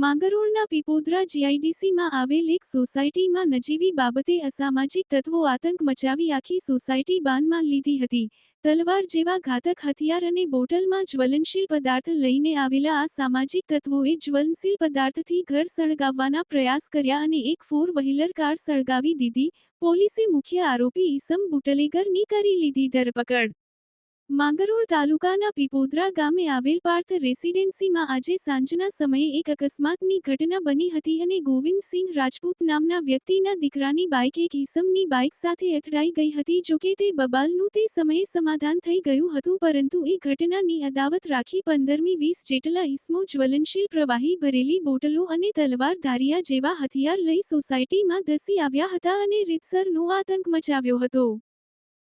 માંગરોળના પીપોદરા જીઆઈડીસીમાં આવેલ એક સોસાયટીમાં નજીવી બાબતે અસામાજિક તત્વો આતંક મચાવી આખી સોસાયટી બાનમાં લીધી હતી. તલવાર જેવા ઘાતક હથિયાર અને બોટલમાં જ્વલનશીલ પદાર્થ લઈને આવેલા આ સામાજિક તત્વોએ જ્વલનશીલ પદાર્થથી ઘર સળગાવવાના પ્રયાસ કર્યા અને એક ફોર વ્હીલર કાર સળગાવી દીધી. પોલીસે મુખ્ય આરોપી ઈસમ બુટલેગરની કરી લીધી ધરપકડ. માંગરોળ તાલુકાના પીપોદરા ગામે આવેલ પાર્થ રેસિડેન્સીમાં આજે સાંજના સમયે એક અકસ્માતની ઘટના બની હતી અને ગોવિંદસિંહ રાજપૂત નામના વ્યક્તિના દીકરાની બાઇક એક ઈસમની બાઇક સાથે અથડાઈ ગઈ હતી જોકે તે બબાલનું તે સમયે સમાધાન થઈ ગયું હતું પરંતુ એ ઘટનાની અદાવત રાખી પંદરમી વીસ જેટલા ઈસમો જ્વલનશીલ પ્રવાહી ભરેલી બોટલો અને તલવાર ધારિયા જેવા હથિયાર લઈ સોસાયટીમાં ધસી આવ્યા હતા અને રીતસરનો આતંક મચાવ્યો હતો.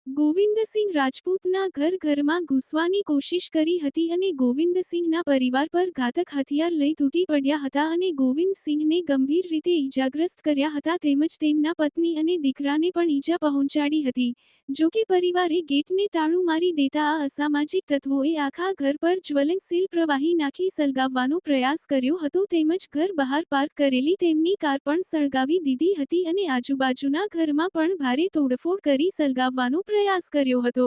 ગોવિંદસિંહ રાજપૂતના ઘર ઘરમાં ઘૂસવાની કોશિશ કરી હતી અને ગોવિંદસિંહના પરિવાર પર ઘાતક હથિયાર લઈ તૂટી પડ્યા હતા અને ગોવિંદસિંહને ગંભીર રીતે ઈજાગ્રસ્ત કર્યા હતા તેમજ તેમના પત્ની અને દીકરાને પણ ઈજા પહોંચાડી હતી. જોકે પરિવારે ગેટને તાળું મારી દેતા આ અસામાજિક તત્વોએ આખા ઘર પર જ્વલનશીલ પ્રવાહી નાખી સળગાવવાનો પ્રયાસ કર્યો હતો તેમજ ઘર બહાર પાર્ક કરેલી તેમની કાર પણ સળગાવી દીધી હતી અને આજુબાજુના ઘરમાં પણ ભારે તોડફોડ કરી સળગાવવાનો પ્રયાસ કર્યો હતો.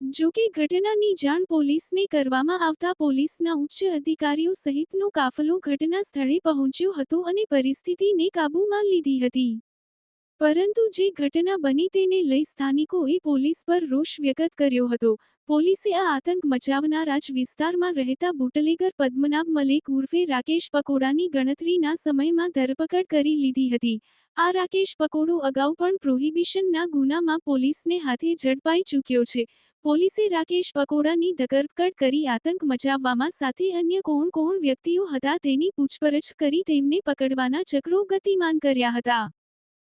જો કે ઘટનાની જાણ પોલીસને કરવામાં આવતા પોલીસના ઉચ્ચ અધિકારીઓ સહિતનો કાફલો ઘટના સ્થળે પહોંચ્યો હતો અને પરિસ્થિતિને કાબૂમાં લીધી હતી. પરંતુ જે ઘટના બની તેને લઈ સ્થાનિકોએ પોલીસ પર રોષ વ્યક્ત કર્યો હતો. પોલીસે આ આતંક મચાવનારા જ વિસ્તારમાં રહેતા બુટલેગર પદ્મનાભ મલેક ઉર્ફે રાકેશ પકોડાની ગણતરીના સમયમાં ધરપકડ કરી લીધી હતી. આ રાકેશ પકોડો અગાઉ પણ પ્રોહિબિશનના ગુનામાં પોલીસને હાથે ઝડપાઈ ચૂક્યો છે. પોલીસે રાકેશ પકોડાની ધરપકડ કરી આતંક મચાવવામાં સાથે અન્ય કોણ કોણ વ્યક્તિઓ હતા તેની પૂછપરછ કરી તેમને પકડવાના ચક્રો ગતિમાન કર્યા હતા.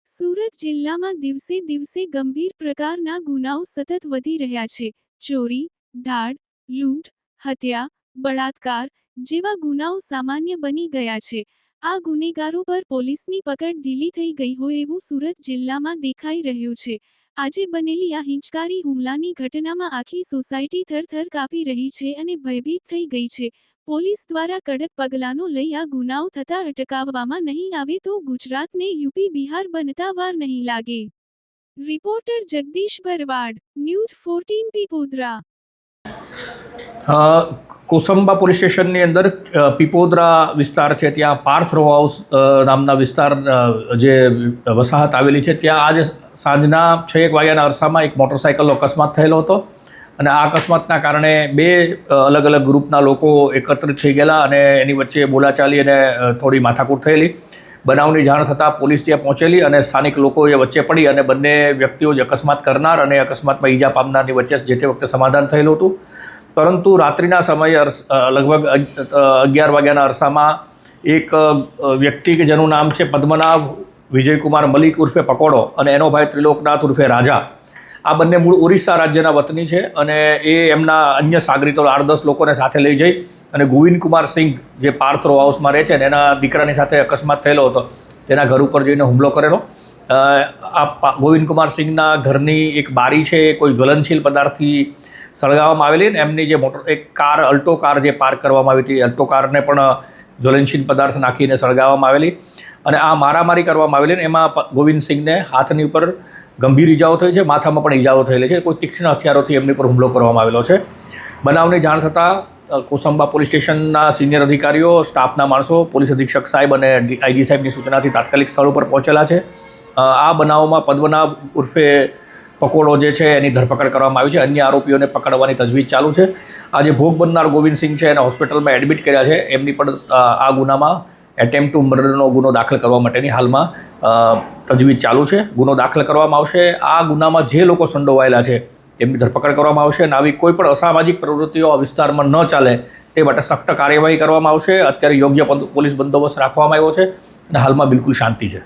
સુરત જિલ્લામાં દિવસે દિવસે ગંભીર પ્રકારના ગુનાઓ સતત વધી રહ્યા છે. ચોરી, ધાડ, લૂંટ, હત્યા, બળાત્કાર જેવા ગુનાઓ સામાન્ય બની ગયા છે. આ ગુનેગારો પર પોલીસની પકડ ઢીલી થઈ ગઈ હોય એવું સુરત જિલ્લામાં દેખાઈ રહ્યું છે. આજે બનેલી આ હિંચકારી હુમલાની ઘટનામાં આખી સોસાયટી થરથર કાપી રહી છે અને ભયભીત થઈ ગઈ છે. પોલીસ દ્વારા કડક પગલાંનો લઈ આ ગુનાઓ થતા અટકાવવામાં નહીં આવે તો ગુજરાતને યુપી બિહાર બનતા વાર નહીં લાગે. Reporter Jagdish Bharwad, news fourteen Pipodara Kosamba police સ્ટેશનની અંદર પીપોદરા વિસ્તાર છે, ત્યાં પાર્થ રો હાઉસ નામના વિસ્તાર જે વસાહત આવેલી છે, ત્યાં આજે સાંજના છ એક વાગ્યાના અરસામાં એક મોટરસાઇકલનો અકસ્માત થયેલો હતો. અને આ અકસ્માતના કારણે બે અલગ અલગ ગ્રુપના લોકો એકત્રિત થઈ ગયેલા અને એની વચ્ચે બોલાચાલી અને થોડી માથાકૂટ થયેલી. બનાવની જાણ થતાં પોલીસ ત્યાં પહોંચેલી અને સ્થાનિક લોકોએ વચ્ચે પડી અને બંને વ્યક્તિઓ જ અકસ્માત કરનાર અને અકસ્માતમાં ઈજા પામનારની વચ્ચે જે તે વખતે સમાધાન થયેલું હતું. પરંતુ રાત્રિના સમયે લગભગ અગિયાર વાગ્યાના અરસામાં એક વ્યક્તિ કે જેનું નામ છે પદ્મનાભ વિજયકુમાર મલિક ઉર્ફે પકોડો અને એનો ભાઈ ત્રિલોકનાથ ઉર્ફે રાજા. આ બંને મૂળ ઓરિસ્સા રાજ્યના વતની છે અને એ એમના અન્ય સાગરીતો આઠ દસ લોકોને સાથે લઈ જઈ અને ગોવિંદ કુમાર સિંઘ જે પાર્થ રો હાઉસમાં રહે છે અને એના દીકરાની સાથે અકસ્માત થયેલો હતો, તેના ઘર ઉપર જઈને હુમલો કરેલો. આ ગોવિંદકુમાર ગોવિંદ કુમાર સિંઘના ઘરની એક બારી છે, કોઈ જ્વલનશીલ પદાર્થથી સળગાવવામાં આવેલી ને એમની જે મોટર, એક કાર, અલ્ટો કાર જે પાર્ક કરવામાં આવી હતી, અલ્ટો કારને પણ જ્વલનશીલ પદાર્થ નાખીને સળગાવવામાં આવેલી અને આ મારામારી કરવામાં આવેલી ને એમાં ગોવિંદ સિંઘને હાથની ઉપર ગંભીર ઈજાઓ થઈ છે, માથામાં પણ ઈજાઓ થયેલી છે, કોઈ તીક્ષ્ણ હથિયારોથી એમની પર હુમલો કરવામાં આવેલો છે. બનાવની જાણ થતાં કોસંબા પોલીસ સ્ટેશનના સિનિયર અધિકારીઓ, સ્ટાફના માણસો, પોલીસ અધિક્ષક સાહેબ અને આઈજી સાહેબની સૂચનાથી તાત્કાલિક સ્થળ ઉપર પહોંચેલા છે. આ બનાવમાં પદ્મનાભ ઉર્ફે પકોડો જે છે એની ધરપકડ કરવામાં આવી છે. અન્ય આરોપીઓને પકડવાની તજવીજ ચાલુ છે. આજે ભોગ બનનાર ગોવિંદસિંહ છે એને હોસ્પિટલમાં એડમિટ કર્યા છે. એમની પણ આ ગુનામાં એટેમ્પ ટુ મર્ડરનો ગુનો દાખલ કરવા માટેની હાલમાં તજવીજ ચાલુ છે. ગુનો દાખલ કરવામાં આવશે. આ ગુનામાં જે લોકો સંડોવાયેલા છે તેમની ધરપકડ કરવામાં આવશે. અને આવી કોઈ પણ અસામાજિક પ્રવૃત્તિઓ આ વિસ્તારમાં ન ચાલે તે માટે સખ્ત કાર્યવાહી કરવામાં આવશે. અત્યારે યોગ્ય પોલીસ બંદોબસ્ત રાખવામાં આવ્યો છે અને હાલમાં બિલકુલ શાંતિ છે.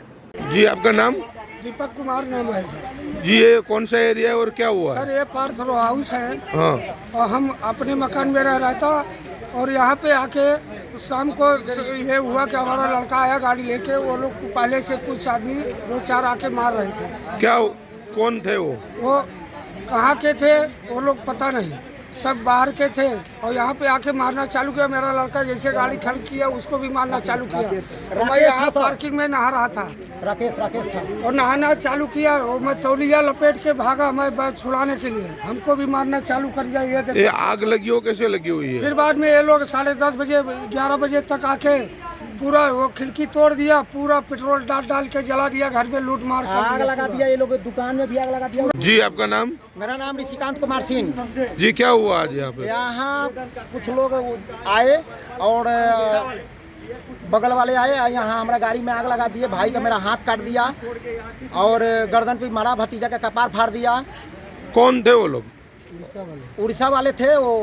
जी आपका नाम दीपक कुमार नाम है सर जी ये कौन सा एरिया है और क्या हुआ है सर ये पार्थ रो हाउस है हाँ और हम अपने मकान में रह रहा था और यहाँ पे आके शाम को ये हुआ कि हमारा लड़का आया गाड़ी लेके वो लोग पहले से कुछ आदमी दो चार आके मार रहे थे क्या कौन थे वो वो कहाँ के थे वो लोग पता नहीं सब बाहर के थे और यहाँ पे आके मारना चालू किया। मेरा लड़का जैसे गाड़ी खड़ी किया उसको भी मारना चालू किया। तो मैं यहाँ पार्किंग में नहा रहा था। राकेश राकेश था। और नहाना चालू किया और मैं तौलिया लपेट के भागा मैं बस छुड़ाने के लिए। हमको भी मारना चालू कर दिया ये ये आग लगी हो कैसे लगी हुई है? फिर बाद में ये लोग साढ़े दस बजे ग्यारह बजे तक आके पूरा वो खिड़की तोड़ दिया पूरा पेट्रोल डाल डाल के जला दिया घर में लूट मार आग दिया लगा दिया ये लोग दुकान में भी आग लगा दिया। जी आपका नाम? मेरा नाम ऋषिकांत कुमार सिंह। जी क्या हुआ आज यहाँ पे? यहाँ कुछ लोग आए और बगल वाले आए यहाँ हमारा गाड़ी में आग लगा दिए भाई का मेरा हाथ काट दिया और गर्दन पे मारा भतीजा का कपार फाड़ दिया। कौन थे वो लोग? उड़ीसा वाले थे वो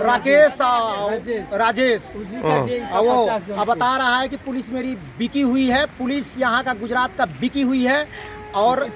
राकेश राजेश। हाँ। वो अब बता रहा है कि पुलिस मेरी बिकी हुई है। पुलिस यहाँ का गुजरात का बिकी हुई है और